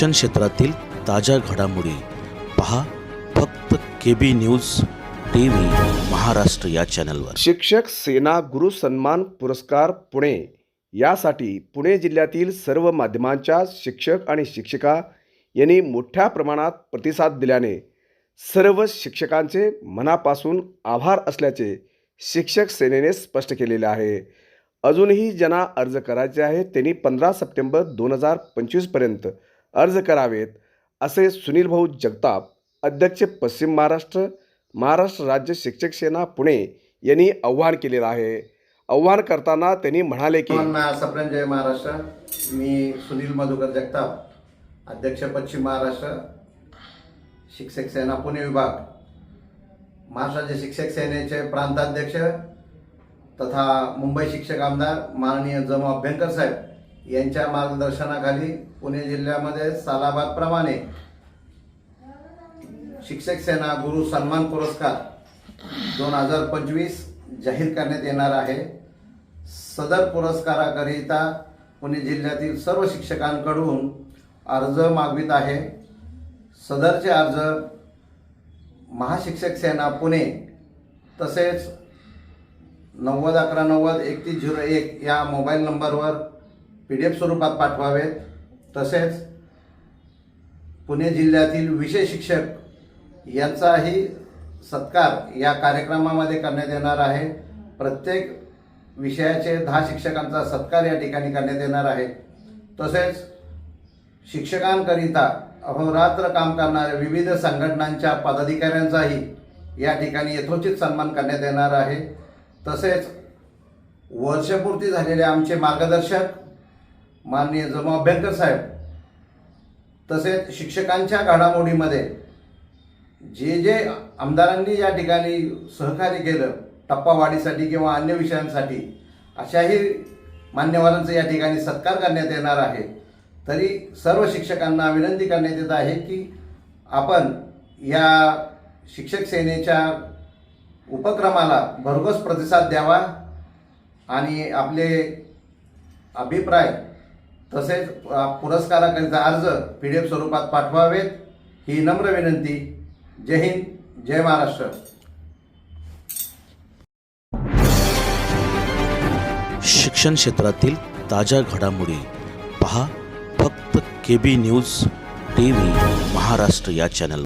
शिक्षण क्षेत्रातील ताज्या घडामोडी पहा फक्त K B news T V Maharashtra या चॅनलवर. शिक्षक सेना गुरु सन्मान पुरस्कार पुणे. यासाठी पुणे जिल्ह्यातील सर्व माध्यमांच्या शिक्षक आणि शिक्षिका यांनी मोठ्या प्रमाणात प्रतिसाद दिल्याने सर्व शिक्षकांचे मनापासून आभार असल्याचे शिक्षक सेनेने स्पष्ट केलेले आहे. अजूनही ज्यांना अर्ज करायचे आहे त्यांनी पंधरा सप्टेंबर दोन हजार पंचवीसपर्यंत अर्ज करावेत असे सुनील भाऊ जगताप अध्यक्ष पश्चिम महाराष्ट्र महाराष्ट्र राज्य शिक्षक सेना पुणे यांनी आव्हान केलेलं आहे. आव्हान करताना त्यांनी म्हणाले की सर्वांना सप्रेम जय महाराष्ट्र. मी सुनील मधुकर जगताप अध्यक्ष पश्चिम महाराष्ट्र शिक्षक सेना पुणे विभाग महाराष्ट्राचे शिक्षक सेनेचे प्रांताध्यक्ष तथा मुंबई शिक्षक आमदार माननीय जम अभ्यंकर साहेब. यांच्या मार्गदर्शनाखाली पुणे जिल्ह्यामध्ये सालाबादप्रमाणे शिक्षक सेना गुरु सन्मान पुरस्कार दोन हजार पंचवीस जाहीर करण्यात येणार आहे. सदर पुरस्काराकरिता पुणे जिल्ह्यातील सर्व शिक्षकांकडून अर्ज मागवित आहे. सदरचे अर्ज महाशिक्षक सेना पुणे तसेच नव्वद अकरा नव्वद एकतीस झिरो एक या मोबाईल नंबरवर पी डी एफ स्वरूपात पाठवावेत. तसेच पुणे जिल्ह्यातील विषय शिक्षक यांचाही सत्कार या कार्यक्रमामध्ये करण्यात येणार आहे. प्रत्येक विषयाचे दहा शिक्षकांचा सत्कार या ठिकाणी करण्यात येणार आहे. तसेच शिक्षकांकरिता अहोरात्र काम करणाऱ्या विविध संघटनांच्या पदाधिकाऱ्यांचाही या ठिकाणी यथोचित सन्मान करण्यात येणार आहे. तसेच वर्षपूर्ती झालेले आमचे मार्गदर्शक माननीय जमा अभ्यंकर साहेब तसेच शिक्षकांच्या घडामोडीमध्ये जे जे आमदारांनी या ठिकाणी सहकार्य केलं टप्पावाढीसाठी किंवा अन्य विषयांसाठी अशाही मान्यवरांचा या ठिकाणी सत्कार करण्यात येणार आहे. तरी सर्व शिक्षकांना विनंती करण्यात येत आहे की आपण या शिक्षक सेनेच्या उपक्रमाला भरघोस प्रतिसाद द्यावा आणि आपले अभिप्राय तसेच पुरस्काराकरिता अर्ज पी डी एफ स्वरूपात पाठवावेत. ही नम्र विनंती. जय हिंद जय महाराष्ट्र. शिक्षण क्षेत्रातील ताज्या घडामोडी पहा फक्त K B news T V Maharashtra या चॅनल